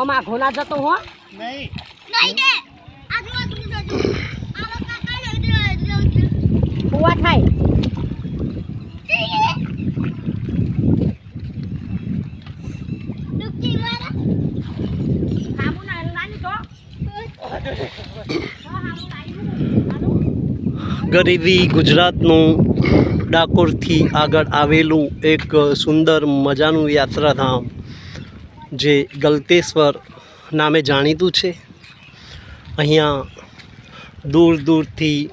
ઓમાં ઘોના જતો હો. નહીં. નહીં દે. આજુબાજુ જજો આ લોકો કાકા લઈ કુવા થાય? ડૂબકી મારા હામુ ના નાની તો. હામુ નાની ગરીબી ગુજરાતનું ડાકોરથી આગળ આવેલું એક સુંદર મજાનું યાત્રાધામ. જે ગલતેશ્વર નામે જાણીતું છે. અહીંયા દૂર દૂરથી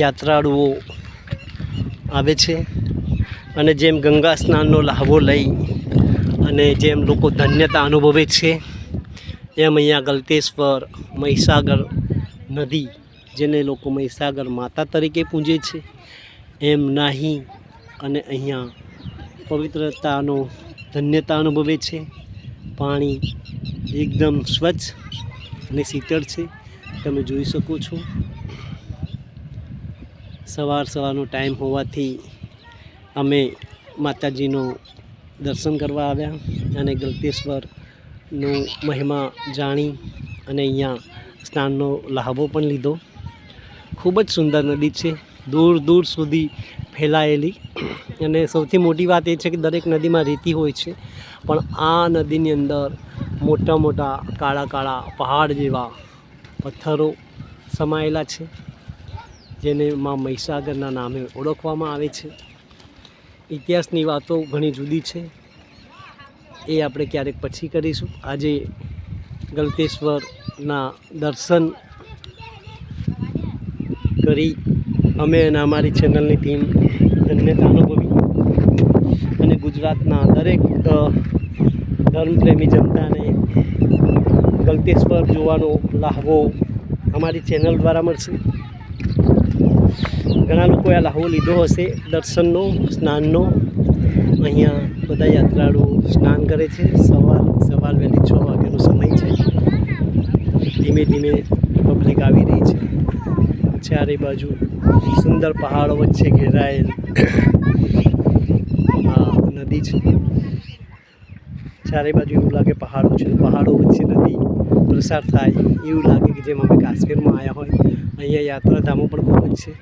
યાત્રાળુઓ આવે છે અને જેમ ગંગા સ્નાનનો લહાવો લઈ અને જેમ લોકો ધન્યતા અનુભવે છે, એમ અહીંયા ગલતેશ્વર મહીસાગર નદી, જેને લોકો મહીસાગર માતા તરીકે પૂજે છે, એમ નાહી અને અહીંયા પવિત્રતાનો ધન્યતા અનુભવે છે. પાણી એકદમ સ્વચ્છ અને શીતળ છે. તમે જોઈ શકો છો. સવાર સવારનો ટાઈમ હોવાથી અમે માતાજીનો દર્શન કરવા આવ્યા અને ગલતેશ્વરનો મહિમા જાણી અને અહીંયા સ્નાનનો લહાવો પણ લીધો. ખૂબ જ સુંદર નદી છે. દૂર દૂર સુધી ફેલાયેલી. અને સૌથી મોટી વાત એ છે કે દરેક નદીમાં રેતી હોય છે. પણ આ નદીની અંદર મોટા મોટા કાળા કાળા પહાડ જેવા પથ્થરો સમાયેલા છે, જેને માં મહીસાગરના નામે ઓળખવામાં આવે છે. ઇતિહાસની વાતો ઘણી જુદી છે. એ આપણે ક્યારેક પછી કરીશું. આજે ગલતેશ્વરના દર્શન કરી અમે અને અમારી ચેનલની ટીમ ધન્યતા અનુભવી અને ગુજરાતના દરેક ધર્મપ્રેમી જનતાને ગલતેશ્વર જોવાનો લાહવો અમારી ચેનલ દ્વારા મળશે. ઘણા લોકોએ આ લાહવો લીધો હશે, દર્શનનો, સ્નાનનો. અહીંયા બધા યાત્રાળુઓ સ્નાન કરે છે. સવાર સવાર વહેલી છ વાગ્યાનો સમય છે. ધીમે ધીમે પબ્લિક આવી રહી છે. ચારે બાજુ સુંદર પહાડો વચ્ચે ઘેરાયેલ. આ નદી છે. ચારે બાજુ એવું લાગે પહાડો છે. પહાડો વચ્ચે નદી. પ્રસાર થાય. એવું લાગે કે જેમ અમે કાશ્મીરમાં આવ્યા હોય. અહીંયા યાત્રાધામો પણ ખૂબ જ છે.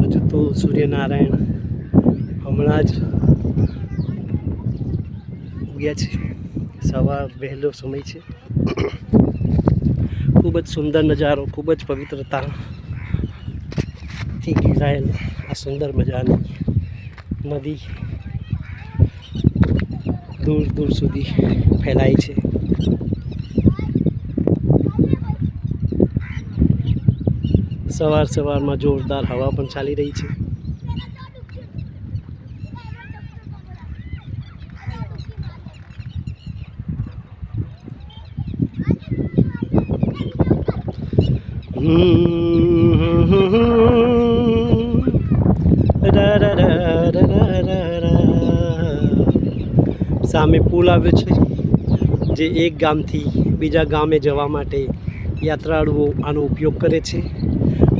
હજુ તો સૂર્યનારાયણ હમણાં જ ઉગ્યા છે. સવાર વહેલો સમય છે. ખૂબ જ સુંદર નજારો, ખૂબ જ પવિત્રતાથી ઘેરાયેલ આ સુંદર મજાની નદી દૂર દૂર સુધી ફેલાય છે. સવાર સવારમાં જોરદાર હવા પણ ચાલી રહી છે. સામે પુલ આવ્યો છે, જે એક ગામથી બીજા ગામે જવા માટે યાત્રાળુઓ આનો ઉપયોગ કરે છે.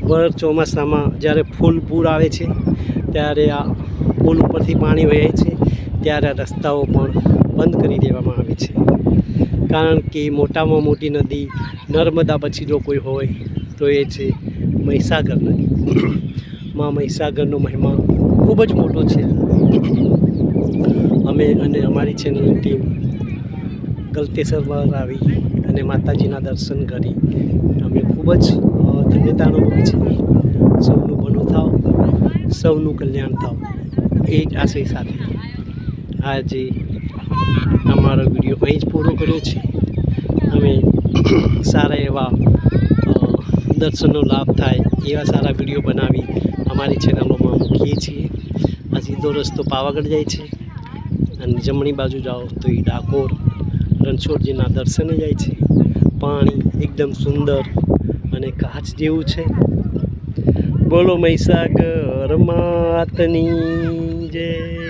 ભર ચોમાસામાં જ્યારે ફૂલ પૂર આવે છે, ત્યારે આ પુલ ઉપરથી પાણી વહે છે, ત્યારે આ રસ્તાઓ પણ બંધ કરી દેવામાં આવે છે. કારણ કે મોટામાં મોટી નદી નર્મદા પછી જો કોઈ હોય તો એ છે મહીસાગરના માં મહીસાગરનો મહિમા ખૂબ જ મોટો છે. અમે અને અમારી ચેનલની ટીમ ગલતેશ્વર આવી અને માતાજીના દર્શન કરી. અમે ખૂબ જ ધન્યતા અનુભવી છે સૌનું ભલું થાવ, સૌનું કલ્યાણ થાવ. એ જ આશય સાથે આજે અમારો વીડિયો અહીં જ પૂરો કર્યો છે. અમે સારા એવા દર્શનનો લાભ થાય એવા સારા વીડિયો બનાવી અમારી ચેનલોમાં મૂકીએ છીએ. આ સીધો રસ્તો પાવાગઢ જાય છે અને જમણી બાજુ જાઓ તો એ ડાકોર, રણછોડજીના દર્શને જાય છે. પાણી એકદમ સુંદર અને કાચ જેવું છે. બોલો મહીસાગર માતની જય.